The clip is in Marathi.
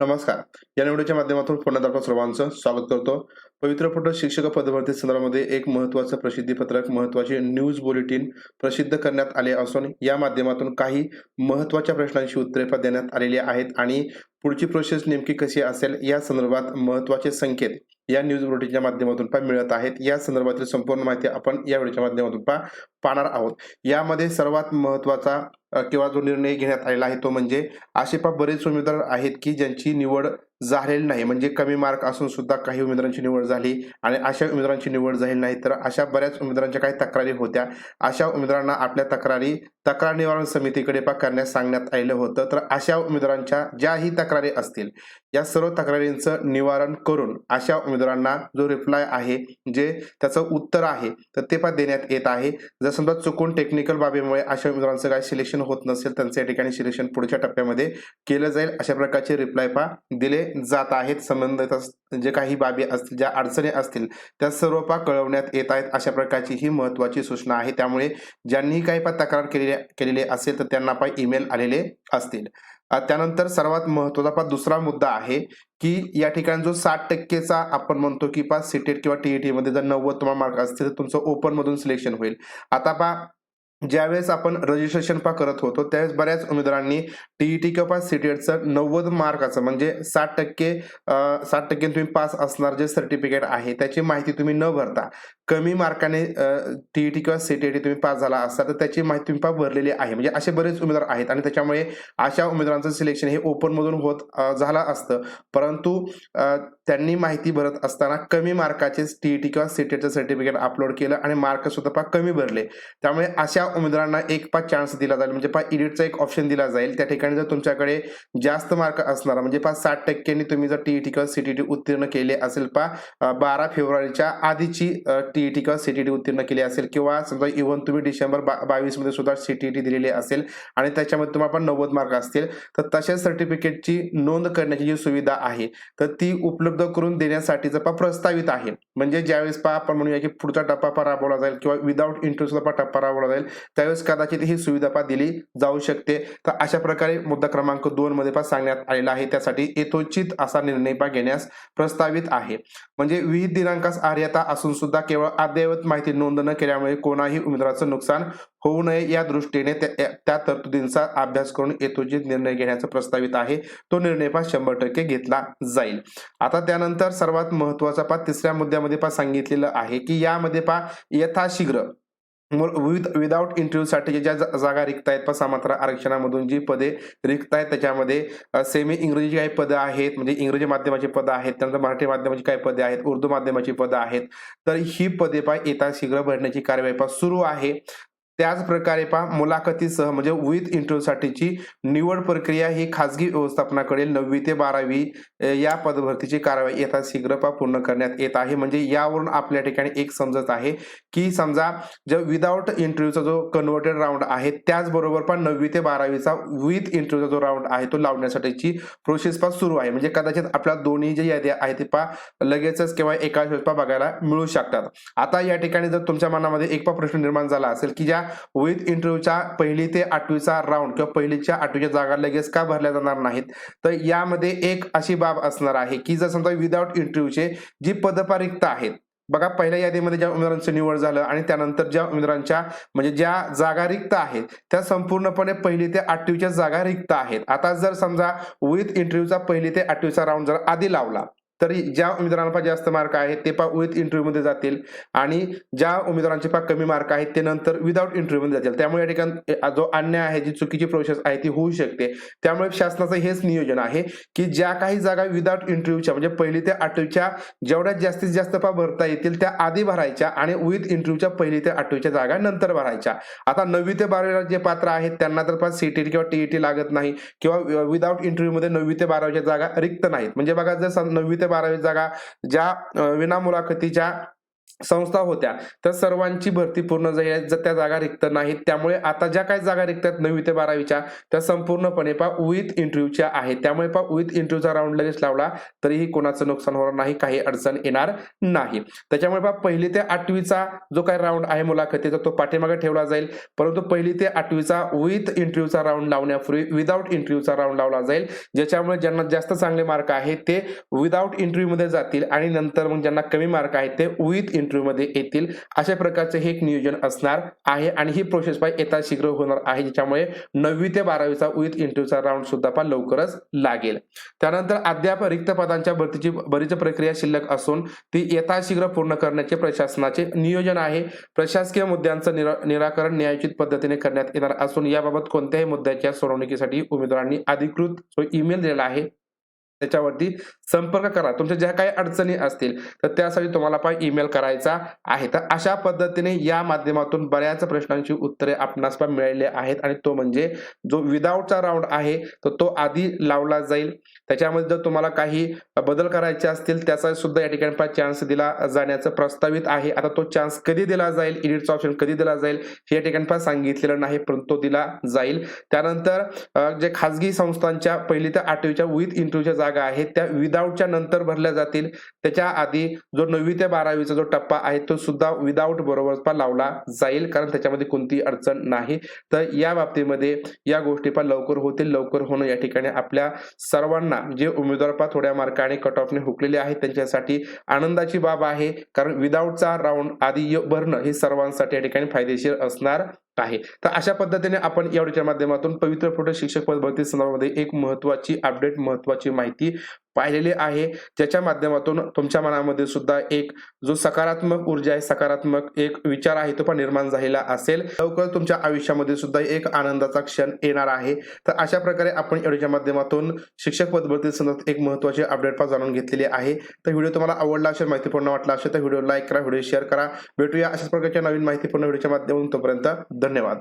नमस्कार. या निवडीच्या माध्यमातून पुन्हा आपल्या सर्वांचं स्वागत करतो. पवित्र शिक्षक पदभरती संदर्भामध्ये एक महत्वाचं प्रसिद्धीपत्रक महत्त्वाचे न्यूज बुलेटिन प्रसिद्ध करण्यात आले असून या माध्यमातून काही महत्त्वाच्या प्रश्नांची उत्तरे देण्यात आलेली आहेत आणि पुढची प्रोसेस नेमकी कशी असेल या संदर्भात महत्त्वाचे संकेत या न्यूज बुलेटिनच्या माध्यमातून पहा मिळत आहेत. या संदर्भातील संपूर्ण माहिती आपण या व्हिडिओच्या माध्यमातून पहा पाहणार आहोत. यामध्ये सर्वात महत्त्वाचा किंवा जो निर्णय घेण्यात आलेला आहे तो म्हणजे असे पा बरेच उमेदवार आहेत की ज्यांची निवड झालेली नाही. म्हणजे कमी मार्क असून सुद्धा काही उमेदवारांची निवड झाली आणि अशा उमेदवारांची निवड झाली नाही तर अशा बऱ्याच उमेदवारांच्या काही तक्रारी होत्या. अशा उमेदवारांना आपल्या तक्रारी तक्रार निवारण समितीकडे पा करण्यास सांगण्यात आलेलं होतं. तर अशा उमेदवारांच्या ज्याही तक्रारी असतील या सर्व तक्रारींचं निवारण करून अशा उमेदवारांना जो रिप्लाय आहे जे त्याचं उत्तर आहे तर ते पण देण्यात येत आहे. जर समजा चुकून टेक्निकल बाबीमुळे अशा उमेदवारांचं काय सिलेक्शन होत नसेल त्यांचं या ठिकाणी सिलेक्शन पुढच्या टप्प्यामध्ये केलं जाईल अशा प्रकारचे रिप्लाय पा दिले जात आहेत संबंधित अस- जे काही बाबी असतील ज्या अडचणी असतील त्या सर्व पा कळवण्यात येत आहेत अशा प्रकारची ही महत्वाची सूचना आहे. त्यामुळे ज्यांनी काही पा तक्रार केलेली केलेली असेल तर त्यांना पा ईमेल आलेले असतील. त्यानंतर सर्वात महत्त्वाचा पा दुसरा मुद्दा आहे की या ठिकाणी जो साठ टक्केचा आपण म्हणतो की पा सीटेट किंवा टीईटी मध्ये जर नव्वद तुम्हाला मार्क असतील तर तुमचं ओपन मधून सिलेक्शन होईल. आता पा ज्यावेळेस आपण रजिस्ट्रेशन पा करत होतो त्यावेळेस बऱ्याच उमेदवारांनी टीईटी किंवा सीटेटचं नव्वद मार्काचं म्हणजे साठ टक्के साठ टक्के तुम्ही पास असणार जे सर्टिफिकेट आहे त्याची माहिती तुम्ही न भरता कमी मार्काने टीईटी किंवा सीटीटी तुम्ही पास झाला असता तर त्याची माहिती तुम्ही पा भरलेली आहे. म्हणजे असे बरेच उमेदवार आहेत आणि त्याच्यामुळे अशा उमेदवारांचं सिलेक्शन हे ओपनमधून होत झालं असतं. परंतु त्यांनी माहिती भरत असताना कमी मार्काचे टीईटी किंवा सीटेटचं सर्टिफिकेट अपलोड केलं आणि मार्क सुद्धा पा कमी भरले. त्यामुळे अशा उमेदवारांना एक पाच चान्स दिला जाईल. म्हणजे पा इडिटचा एक ऑप्शन दिला जाईल. त्या ठिकाणी जर तुमच्याकडे जास्त मार्क असणार म्हणजे पा साठ टक्क्यांनी तुम्ही जर टीईटी किंवा सीटीटी उत्तीर्ण केले असेल पा बारा फेब्रुवारीच्या आधीची टीईटी किंवा सीटीटी उत्तीर्ण केली असेल किंवा समजा इव्हन तुम्ही डिसेंबर बा बावीसमध्ये सुद्धा सीटीटी दिलेली असेल आणि त्याच्यामध्ये तुम्हाला पण नव्वद मार्क असतील तर तशा सर्टिफिकेटची नोंद करण्याची जी सुविधा आहे तर ती उपलब्ध करून देण्यासाठीचं पा प्रस्तावित आहे. म्हणजे ज्यावेळेस पा आपण म्हणूया की पुढचा टप्पा पा राबवला जाईल किंवा विदाऊट इंटरेस्ट पा टप्पा राबवला जाईल त्यावेळेस कदाचित ही सुविधा पा दिली जाऊ शकते. तर अशा प्रकारे मुद्दा क्रमांक दोन मध्ये पा सांगण्यात आलेला आहे. त्यासाठी यथोचित असा निर्णय पा घेण्यास प्रस्तावित आहे. म्हणजे विविध दिनांकास आर्यता असून सुद्धा केवळ अद्ययावत माहिती नोंद न केल्यामुळे कोणाही उमेदवाराचं नुकसान होऊ नये या दृष्टीने त्या त्या तरतुदींचा अभ्यास करून यथोचित निर्णय घेण्याचा प्रस्तावित आहे. तो निर्णय पा शंभर टक्के घेतला जाईल. आता त्यानंतर सर्वात महत्त्वाचा पा तिसऱ्या मुद्द्यामध्ये पा सांगितलेलं आहे की यामध्ये पा यथाशीघ्र विथ विदाऊट इंटरव्ह्यूसाठी ज्या जागा रिक्त आहेत पा मात्र आरक्षणामधून जी पदे रिक्त आहेत त्याच्यामध्ये सेमी इंग्रजी काही पदं आहेत म्हणजे इंग्रजी माध्यमाची पदं आहेत त्यानंतर मराठी माध्यमाची काही पदे आहेत उर्दू माध्यमाची पदं आहेत तर ही पदे पाय येता शीघ्र भरण्याची कार्यवाही पास सुरू आहे. त्याच प्रकारे पहा मुलाखतीसह म्हणजे विथ इंटरव्ह्यूसाठीची निवड प्रक्रिया ही खाजगी व्यवस्थापनाकडे नववी ते बारावी या पदभरतीची कारवाई येता शीघ्र पा पूर्ण करण्यात येत आहे. म्हणजे यावरून आपल्या ठिकाणी एक समजत आहे की समजा जे विदाऊट इंटरव्ह्यूचा जो कन्व्हर्टेड राऊंड आहे त्याचबरोबर पण नववी ते बारावीचा विथ इंटरव्ह्यूचा जो राऊंड आहे तो लावण्यासाठीची प्रोसेस पा सुरू आहे. म्हणजे कदाचित आपल्या दोन्ही जे याद्या आहेत ते पा लगेचच किंवा एका वेळेस पा बघायला मिळू शकतात. आता या ठिकाणी जर तुमच्या मनामध्ये एक पा प्रश्न निर्माण झाला असेल की ज्या विथ इंटरव्ह्यूच्या पहिली ते आठवीचा राऊंड किंवा पहिलीच्या आठवीच्या जागा लगेच का भरल्या जाणार नाहीत? तर यामध्ये एक अशी बाब असणार आहे की जर समजा विदाऊट इंटरव्ह्यूचे जी पदपा रिक्त आहेत बघा पहिल्या यादीमध्ये ज्या उमेदवारांचं निवड झालं आणि त्यानंतर ज्या उमेदवारांच्या म्हणजे ज्या जागा रिक्त आहेत त्या संपूर्णपणे पहिली ते आठवीच्या जागा रिक्त आहेत. आता जर समजा विथ इंटरव्ह्यूचा पहिली ते आठवीचा राऊंड जर आधी लावला तरी ज्या उमेदवारांना पा जास्त मार्क आहेत ते पा विथ इंटरव्ह्यूमध्ये जातील. आणि ज्या उमेदवारांचे पा कमी मार्क आहेत ते नंतर विदाऊट इंटरव्ह्यूमध्ये जातील. त्यामुळे या ठिकाणी जो अन्याय आहे जी चुकीची प्रोसेस आहे ती होऊ शकते. त्यामुळे शासनाचं हेच नियोजन आहे की ज्या काही जागा विदाऊट इंटरव्ह्यूच्या म्हणजे पहिली ते आठवीच्या जेवढ्या जास्तीत जास्त पा भरता येतील त्या आधी भरायच्या आणि विथ इंटरव्ह्यूच्या पहिली ते आठवीच्या जागा नंतर भरायच्या. आता नववी ते बारावीला जे पात्र आहेत त्यांना तर पा सीटी किंवा टीईटी लागत नाही किंवा विदाऊट इंटरव्ह्यूमध्ये नववी ते बारावीच्या जागा रिक्त नाहीत. म्हणजे बघा जर नववी ते बारावी जागा ज्या विना मुलाखतीच्या संस्था होत्या. तर सर्वांची भरती पूर्ण झाली जर त्या जागा रिक्त नाहीत त्यामुळे आता ज्या काही जागा रिक्त आहेत नववी ते बारावीच्या त्या संपूर्णपणे पा विथ इंटरव्ह्यूच्या आहेत. त्यामुळे पा विथ इंटरव्ह्यूचा राऊंड लगेच लावला तरीही कोणाचं नुकसान होणार नाही काही अडचण येणार नाही. त्याच्यामुळे पा पहिली ते आठवीचा जो काही राऊंड आहे मुलाखतीचा तो पाठीमागे ठेवला जाईल. परंतु पहिली ते आठवीचा विथ इंटरव्ह्यूचा राऊंड लावण्यापूर्वी विदाऊट इंटरव्ह्यूचा राऊंड लावला जाईल. ज्याच्यामुळे ज्यांना जास्त चांगले मार्क आहेत ते विदाऊट इंटरव्ह्यूमध्ये जातील आणि नंतर मग ज्यांना कमी मार्क आहेत ते विथ इंटरव्ह्यूमध्ये येतील. अशा प्रकारचे हे एक नियोजन असणार आहे आणि ही प्रोसेस पाय येता शीघ्र होणार आहे ज्याच्यामुळे नववी ते बारावीचा विथ इंटरव्ह्यूचा राऊंड सुद्धा पण लवकरच लागेल. त्यानंतर अद्याप रिक्त पदांच्या भरतीची बरीच प्रक्रिया शिल्लक असून ती येता शीघ्र पूर्ण करण्याचे प्रशासनाचे नियोजन आहे. प्रशासकीय मुद्द्यांचं निरा- निराकरण न्यायोचित पद्धतीने करण्यात येणार असून याबाबत कोणत्याही मुद्द्याच्या सोडवणुकीसाठी उमेदवारांनी अधिकृत जो ईमेल दिलेला आहे. त्याच्यावरती संपर्क करा. तुमच्या ज्या काही अडचणी असतील तर त्यासाठी तुम्हाला पण ईमेल करायचा आहे. तर अशा पद्धतीने या माध्यमातून बऱ्याच प्रश्नांची उत्तरे आपणास पण मिळालेली आहेत आणि तो म्हणजे जो विदाऊटचा राऊंड आहे तर तो आधी लावला जाईल. त्याच्यामध्ये जर तुम्हाला काही बदल करायचे असतील त्याचा सुद्धा या ठिकाणी पण चान्स दिला जाण्याचं प्रस्तावित आहे. आता तो चान्स कधी दिला जाईल? इडिटचा ऑप्शन कधी दिला जाईल? हे या ठिकाणी पण सांगितलेलं नाही परंतु तो दिला जाईल. त्यानंतर जे खाजगी संस्थांच्या पहिली तर आठवीच्या विथ इंटरव्ह्यूच्या जागा आहेत त्या विदाऊटच्या नंतर भरल्या जातील. त्याच्या आधी जो नववी ते बारावीचा जो टप्पा आहे तो सुद्धा विदाऊट बरोबर पण लावला जाईल कारण त्याच्यामध्ये कोणतीही अडचण नाही. तर या बाबतीमध्ये या गोष्टी पण लवकर होतील लवकर होणं या ठिकाणी आपल्या सर्वांना जे उमेदवार पा थोड्या मार्काने कट ऑफने हुकलेले आहेत त्यांच्यासाठी आनंदाची बाब आहे. कारण विदाऊटचा राऊंड आधी भरणं हे सर्वांसाठी या ठिकाणी फायदेशीर असणार आहे. तर अशा पद्धतीने आपण यावरच्या माध्यमातून पवित्र पुढे शिक्षक पद भरती संदर्भामध्ये एक महत्वाची अपडेट महत्वाची माहिती पाहिलेले आहे. ज्याच्या माध्यमातून तुमच्या मनामध्ये सुद्धा एक जो सकारात्मक ऊर्जा आहे सकारात्मक एक विचार आहे तो पण निर्माण झालेला असेल. लवकर तुमच्या आयुष्यामध्ये सुद्धा एक आनंदाचा क्षण येणार आहे. तर अशा प्रकारे आपण एवढ्याच्या माध्यमातून शिक्षक पदभरती संदर्भात एक महत्वाची अपडेट पण जाणून घेतलेली आहे. तर व्हिडिओ तुम्हाला आवडला असेल माहितीपूर्ण वाटला असेल तर व्हिडिओ लाईक करा व्हिडिओ शेअर करा. भेटूया अशाच प्रकारच्या नवीन माहितीपूर्ण व्हिडिओच्या माध्यमातून. तोपर्यंत धन्यवाद.